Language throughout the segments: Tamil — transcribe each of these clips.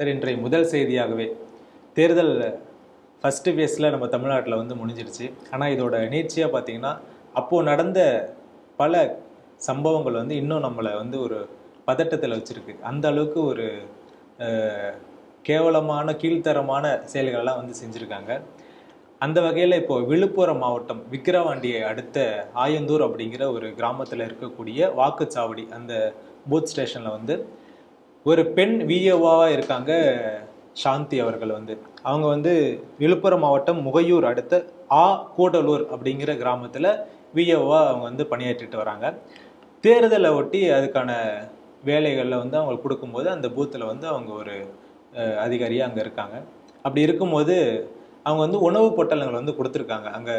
சார் இன்றைய முதல் செய்தியாகவே தேர்தல் ஃபஸ்ட்டு ஃபேஸில் நம்ம தமிழ்நாட்டில் வந்து முடிஞ்சிருச்சு ஆனால் இதோட நீட்சியாக பார்த்தீங்கன்னா அப்போது நடந்த பல சம்பவங்கள் வந்து இன்னும் நம்மளை வந்து ஒரு பதட்டத்தில் வச்சுருக்கு. அந்த அளவுக்கு ஒரு கேவலமான கீழ்த்தரமான செயல்களெல்லாம் வந்து செஞ்சுருக்காங்க. அந்த வகையில் இப்போது விழுப்புரம் மாவட்டம் விக்கிரவாண்டியை அடுத்த ஆயந்தூர் அப்படிங்கிற ஒரு கிராமத்தில் இருக்கக்கூடிய வாக்குச்சாவடி அந்த பூத் ஸ்டேஷனில் வந்து ஒரு பெண் விஏஓவாக இருக்காங்க சாந்தி அவர்கள் வந்து. அவங்க வந்து விழுப்புரம் மாவட்டம் முகையூர் அடுத்த ஆ கூடலூர் அப்படிங்கிற கிராமத்தில் விஏஓவாக அவங்க வந்து பணியாற்றிட்டு வராங்க. தேர்தலை ஒட்டி அதுக்கான வேலைகளில் வந்து அவங்களுக்கு கொடுக்கும்போது அந்த பூத்தில் வந்து அவங்க ஒரு அதிகாரியாக அங்கே இருக்காங்க. அப்படி இருக்கும்போது அவங்க வந்து உணவு பொட்டலங்களை வந்து கொடுத்துருக்காங்க. அங்கே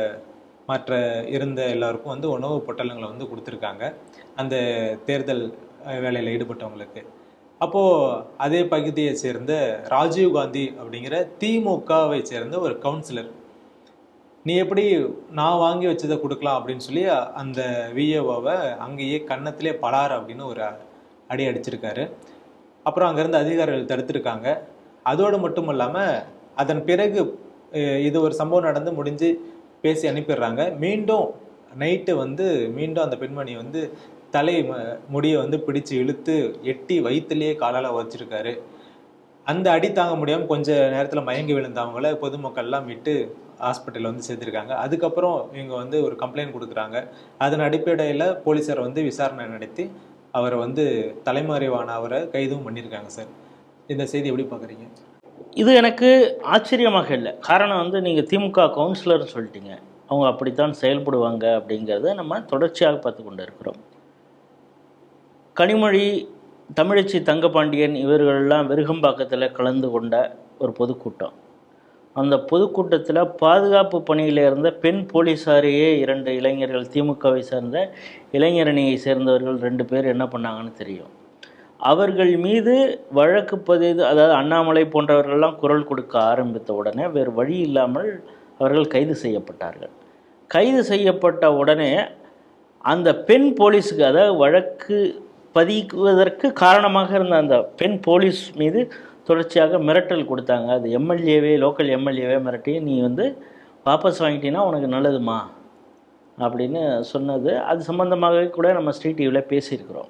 மற்ற இருந்த எல்லாருக்கும் வந்து உணவு பொட்டலங்களை வந்து கொடுத்துருக்காங்க. அந்த தேர்தல் வேலையில் ஈடுபட்டவங்களுக்கு. அப்போது அதே பகுதியை சேர்ந்த ராஜீவ் காந்தி அப்படிங்கிற திமுகவை சேர்ந்த ஒரு கவுன்சிலர் நீ எப்படி நான் வாங்கி வச்சதை கொடுக்கலாம் அப்படின்னு சொல்லி அந்த விஏஓவை அங்கேயே கன்னத்திலே பலார் அப்படின்னு ஒரு அடி அடிச்சிருக்காரு. அப்புறம் அங்கேருந்து அதிகாரிகள் தடுத்திருக்காங்க. அதோடு மட்டும் இல்லாமல் அதன் பிறகு இது ஒரு சம்பவம் நடந்து முடிஞ்சு பேசி அனுப்பிடுறாங்க. மீண்டும் நைட்டு வந்து மீண்டும் அந்த பெண்மணி வந்து தலை ம- முடியை வந்து பிடிச்சு இழுத்து எட்டி வயிற்றுலேயே காலால் வச்சிருக்காரு அந்த அடி தாங்க முடியாமல் கொஞ்ச நேரத்தில் மயங்கி விழுந்தவங்கள பொதுமக்கள்லாம் விட்டு ஹாஸ்பிட்டலில் வந்து சேர்த்துருக்காங்க. அதுக்கப்புறம் இவங்க வந்து ஒரு கம்ப்ளைண்ட் கொடுக்குறாங்க. அதன் அடிப்படையில் போலீஸார் வந்து விசாரணை நடத்தி அவரை வந்து தலைமறைவான அவரை கைதும் பண்ணியிருக்காங்க சார். இந்த செய்தி எப்படி பார்க்குறீங்க? இது எனக்கு ஆச்சரியமாக இல்லை. காரணம் வந்து நீங்கள் திமுக கவுன்சிலர்னு சொல்லிட்டீங்க. அவங்க அப்படித்தான் செயல்படுவாங்க அப்படிங்கிறத நம்ம தொடர்ச்சியாக பார்த்து கொண்டு இருக்கிறோம் கனிமொழி தமிழச்சி தங்கபாண்டியன் இவர்களெல்லாம் விருகம்பாக்கத்தில் கலந்து கொண்ட ஒரு பொதுக்கூட்டம். அந்த பொதுக்கூட்டத்தில் பாதுகாப்பு பணியில் இருந்த பெண் போலீஸாரையே இரண்டு இளைஞர்கள் திமுகவை சேர்ந்த இளைஞரணியை சேர்ந்தவர்கள் ரெண்டு பேர் என்ன பண்ணாங்கன்னு தெரியும். அவர்கள் மீது வழக்கு பதிவு அதாவது அண்ணாமலை போன்றவர்கள்லாம் குரல் கொடுக்க ஆரம்பித்த உடனே வேறு வழி இல்லாமல் அவர்கள் கைது செய்யப்பட்டார்கள். கைது செய்யப்பட்ட உடனே அந்த பெண் போலீஸுக்கு அதாவது வழக்கு பதிக்குவதற்கு காரணமாக இருந்த அந்த பெண் போலீஸ் மீது தொடர்ச்சியாக மிரட்டல் கொடுத்தாங்க. அது எம்எல்ஏவே லோக்கல் எம்எல்ஏவே மிரட்டி நீ வந்து வாபஸ் வாங்கிட்டீங்கன்னா உனக்கு நல்லதுமா? அப்படின்னு சொன்னது. அது சம்மந்தமாகவே கூட நம்ம ஸ்ட்ரீட் டிவியில் பேசியிருக்கிறோம்.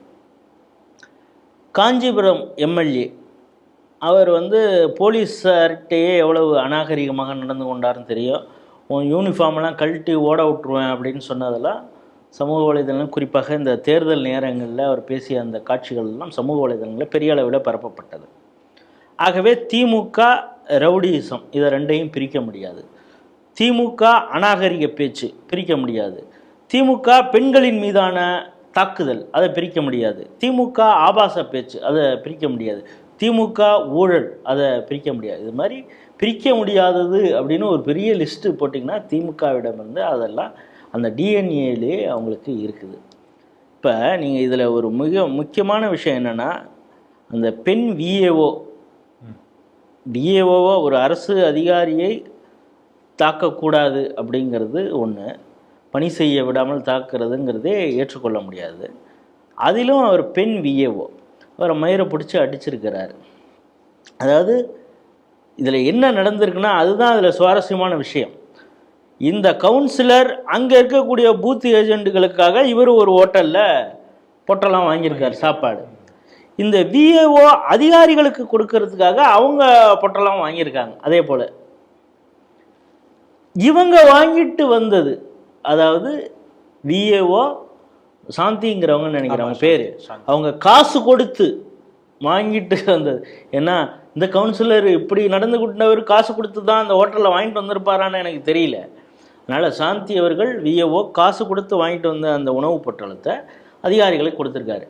காஞ்சிபுரம் எம்எல்ஏ அவர் வந்து போலீஸார்கிட்டயே எவ்வளவு அநாகரிகமாக நடந்து கொண்டாருன்னு தெரியும். உன் யூனிஃபார்ம்லாம் கழட்டி ஓட விட்ருவேன் அப்படின்னு சொன்னதெல்லாம் சமூக வலைதளம் குறிப்பாக இந்த தேர்தல் நேரங்களில் அவர் பேசிய அந்த காட்சிகள் எல்லாம் சமூக வலைதளங்களில் பெரிய அளவில் பரப்பப்பட்டது. ஆகவே திமுக ரவுடியிசம் இதை ரெண்டையும் பிரிக்க முடியாது. திமுக அநாகரிக பேச்சு பிரிக்க முடியாது. திமுக பெண்களின் மீதான தாக்குதல் அதை பிரிக்க முடியாது. திமுக ஆபாச பேச்சு அதை பிரிக்க முடியாது. திமுக ஊழல் அதை பிரிக்க முடியாது. இது மாதிரி பிரிக்க முடியாதது அப்படின்னு ஒரு பெரிய லிஸ்ட்டு போட்டிங்கன்னா திமுகவிடம் வந்து அதெல்லாம் அந்த டிஎன்ஏலே அவங்களுக்கு இருக்குது. இப்போ நீங்கள் இதில் ஒரு மிக முக்கியமான விஷயம் என்னென்னா அந்த பெண் விஏஓ டிஏஓவாக ஒரு அரசு அதிகாரியை தாக்கக்கூடாது அப்படிங்கிறது ஒன்று பணி செய்ய விடாமல் தாக்குறதுங்கிறதே ஏற்றுக்கொள்ள முடியாது. அதிலும் அவர் பெண் விஏஓ அவரை மயிரை பிடிச்சி அடிச்சிருக்கிறார். அதாவது இதில் என்ன நடந்திருக்குன்னா அதுதான் அதில் சுவாரஸ்யமான விஷயம். இந்த கவுன்சிலர் அங்கே இருக்கக்கூடிய பூத் ஏஜென்ட்டுகளுக்காக இவர் ஒரு ஹோட்டலில் பொட்டெல்லாம் வாங்கியிருக்கார் சாப்பாடு. இந்த விஏஓ அதிகாரிகளுக்கு கொடுக்கறதுக்காக அவங்க பொட்டெல்லாம் வாங்கியிருக்காங்க அதே போல். இவங்க வாங்கிட்டு வந்தது அதாவது விஏஓ சாந்திங்கிறவங்க நினைக்கிறவங்க பேர். அவங்க காசு கொடுத்து வாங்கிட்டு வந்தது. ஏன்னா இந்த கவுன்சிலர் இப்படி நடந்து கொண்டவர் காசு கொடுத்து தான் அந்த ஹோட்டலில் வாங்கிட்டு வந்திருப்பாரான்னு எனக்கு தெரியல. அதனால் சாந்தி அவர்கள் விஏஓ காசு கொடுத்து வாங்கிட்டு வந்த அந்த உணவுப் பொட்டலத்தை அதிகாரிகளுக்கு கொடுத்துருக்காரு.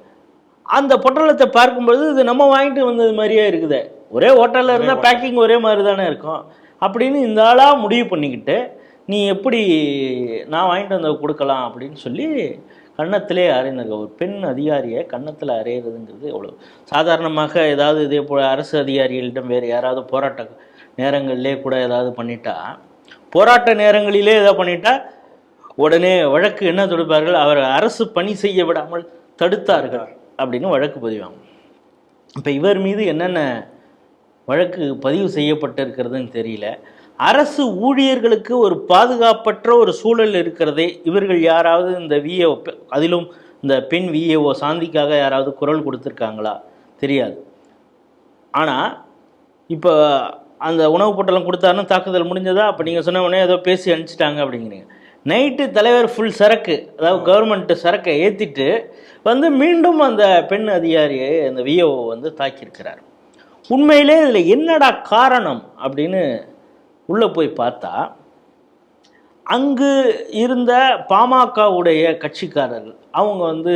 அந்த பொட்டலத்தை பார்க்கும்பொழுது இது நம்ம வாங்கிட்டு வந்தது மாதிரியே இருக்குது. ஒரே ஹோட்டலில் இருந்தால் பேக்கிங் ஒரே மாதிரி தானே இருக்கும். அப்படின்னு இந்த ஆளாக முடிவு பண்ணிக்கிட்டு நீ எப்படி நான் வாங்கிட்டு வந்த கொடுக்கலாம்? அப்படின்னு சொல்லி கன்னத்திலே அறைந்திருக்க ஒரு பெண் அதிகாரியை கன்னத்தில் அறையிறதுங்கிறது எவ்வளோ சாதாரணமாக ஏதாவது இதே போல் அரசு அதிகாரிகளிடம் வேறு யாராவது போராட்ட நேரங்களிலே கூட ஏதாவது பண்ணிட்டா போராட்ட நேரங்களிலே இதை பண்ணிட்டா உடனே வழக்கு என்ன தொடுப்பார்கள்? அவர் அரசு பணி செய்ய விடாமல் தடுத்தார்கள் அப்படின்னு வழக்கு பதிவாங்க இப்போ இவர் மீது என்னென்ன வழக்கு பதிவு செய்யப்பட்டிருக்கிறதுன்னு தெரியல. அரசு ஊழியர்களுக்கு ஒரு பாதுகாப்பற்ற ஒரு சூழல் இருக்கிறதே இவர்கள் யாராவது இந்த விஏஓ அதிலும் இந்த பெண் விஏஓ சாந்திக்காக யாராவது குரல் கொடுத்துருக்காங்களா? தெரியாது. ஆனால் இப்போ அந்த உணவு பொட்டலம் கொடுத்தாருன்னு தாக்குதல் முடிஞ்சதா? அப்போ நீங்கள் சொன்ன உடனே ஏதோ பேசி அனுப்பிச்சிட்டாங்க அப்படிங்கிறீங்க. நைட்டு தலைவர் ஃபுல் சரக்கு அதாவது கவர்மெண்ட் சரக்கை ஏற்றிட்டு வந்து மீண்டும் அந்த பெண் அதிகாரியை அந்த விஓ வந்து தாக்கியிருக்கிறார். உண்மையிலே இதில் என்னடா காரணம் அப்படின்னு உள்ளே போய் பார்த்தா அங்கு இருந்த பாமகவுடைய கட்சிக்காரர்கள் அவங்க வந்து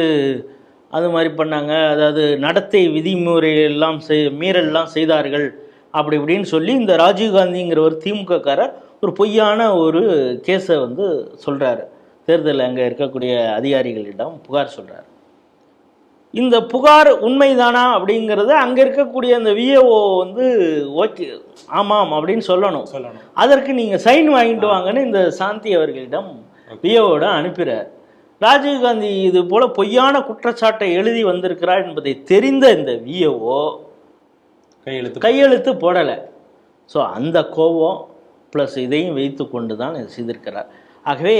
அது மாதிரி பண்ணாங்க. அதாவது நடத்தை விதிமுறையெல்லாம் செய் மீறல்லாம் செய்தார்கள். அப்படி இப்படின்னு சொல்லி இந்த ராஜீவ்காந்திங்கிற ஒரு திமுககாரர் ஒரு பொய்யான ஒரு கேஸை வந்து சொல்கிறாரு தேர்தல் அங்கே இருக்கக்கூடிய அதிகாரிகளிடம் புகார் சொல்கிறார் இந்த புகார் உண்மைதானா அப்படிங்கிறத அங்கே இருக்கக்கூடிய அந்த விஏஓ வந்து ஓகே ஆமாம் அப்படின்னு சொல்லணும். சொல்லணும். அதற்கு நீங்கள் சைன் வாங்கிட்டு வாங்கன்னு இந்த சாந்தி அவர்களிடம் விஏஓட அனுப்புகிறார் ராஜீவ்காந்தி இது போல பொய்யான குற்றச்சாட்டை எழுதி வந்திருக்கிறார் என்பதை தெரிந்த இந்த விஏஓ கையெழுத்து கையெழுத்து போடலை. ஸோ அந்த கோபம் ப்ளஸ் இதையும் வைத்து கொண்டு தான் இது செய்திருக்கிறார். ஆகவே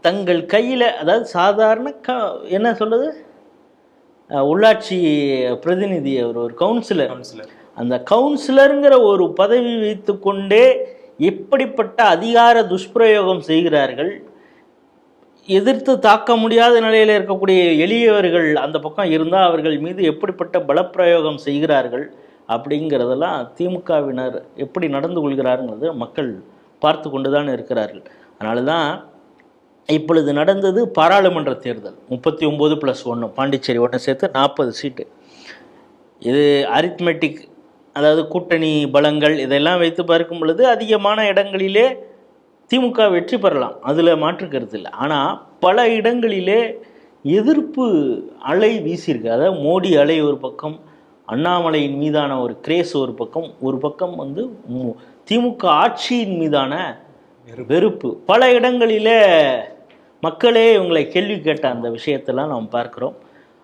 தங்கள் கையில் அதாவது சாதாரண க என்ன சொல்றது? அஹ் உள்ளாட்சி பிரதிநிதி அவர் ஒரு கவுன்சிலர் கவுன்சிலர் அந்த கவுன்சிலருங்கிற ஒரு பதவி வைத்துக்கொண்டே எப்படிப்பட்ட அதிகார துஷ்பிரயோகம் செய்கிறார்கள் எதிர்த்து தாக்க முடியாத நிலையில் இருக்கக்கூடிய எளியவர்கள் அந்த பக்கம் இருந்தால் அவர்கள் மீது எப்படிப்பட்ட பலப்பிரயோகம் செய்கிறார்கள் அப்படிங்கிறதெல்லாம் திமுகவினர் எப்படி நடந்து கொள்கிறாருங்கிறது மக்கள் பார்த்து கொண்டு தான் இருக்கிறார்கள். அதனால தான் இப்பொழுது நடந்தது பாராளுமன்ற தேர்தல் முப்பத்தி ஒம்பது ப்ளஸ் ஒன்று பாண்டிச்சேரி ஒன்று சேர்த்து நாற்பது சீட்டு. இது அரித்மெட்டிக் அதாவது கூட்டணி பலங்கள் இதெல்லாம் வைத்து பார்க்கும் பொழுது அதிகமான இடங்களிலே திமுக வெற்றி பெறலாம் அதில் மாற்று கருத்து இல்லை. ஆனால் பல இடங்களிலே எதிர்ப்பு அலை வீசியிருக்கு. அதாவது மோடி அலை ஒரு பக்கம் அண்ணாமலையின் மீதான ஒரு கிரேஸ் ஒரு பக்கம் ஒரு பக்கம் வந்து திமுக ஆட்சியின் மீதான வெறுப்பு. பல இடங்களிலே மக்களே இவங்களை கேள்வி கேட்ட அந்த விஷயத்தெல்லாம் நாம் பார்க்கிறோம்.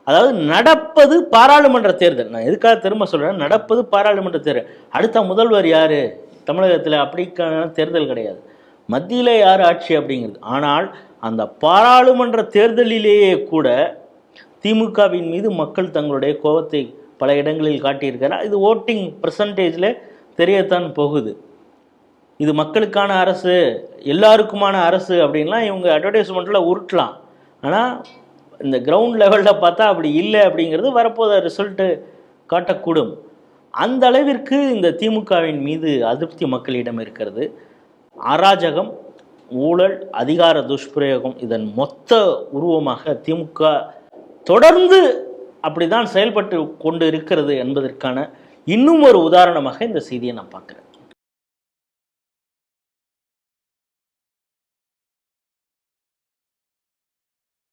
அதாவது நடப்பது பாராளுமன்ற தேர்தல். நான் எதுக்காக திரும்ப சொல்றேன்? நடப்பது பாராளுமன்ற தேர்தல். அடுத்த முதல்வர் யாரு? தமிழகத்தில் அப்படிக்கான தேர்தல் கிடையாது. மத்தியில் யார் ஆட்சி அப்படிங்கிறது? ஆனால் அந்த பாராளுமன்ற தேர்தலிலேயே கூட திமுகவின் மீது மக்கள் தங்களுடைய கோபத்தை பல இடங்களில் காட்டியிருக்கிறார். இது ஓட்டிங் பர்சன்டேஜில் தெரியத்தான் போகுது. இது மக்களுக்கான அரசு எல்லாருக்குமான அரசு அப்படின்லாம் இவங்க அட்வர்டைஸ்மெண்ட்டில் உருட்டலாம். ஆனால் இந்த கிரவுண்ட் லெவலில் பார்த்தா அப்படி இல்லை அப்படிங்கிறது வரப்போத ரிசல்ட்டு காட்டக்கூடும். அந்த அளவிற்கு இந்த திமுகவின் மீது அதிருப்தி மக்களிடம் இருக்கிறது. அராஜகம் ஊழல் அதிகார துஷ்பிரயோகம் இதன் மொத்த உருவமாக திமுக தொடர்ந்து அப்படிதான் செயல்பட்டு கொண்டு இருக்கிறது என்பதற்கான இன்னும் ஒரு உதாரணமாக இந்த செய்தியை நான் பார்க்குறேன்.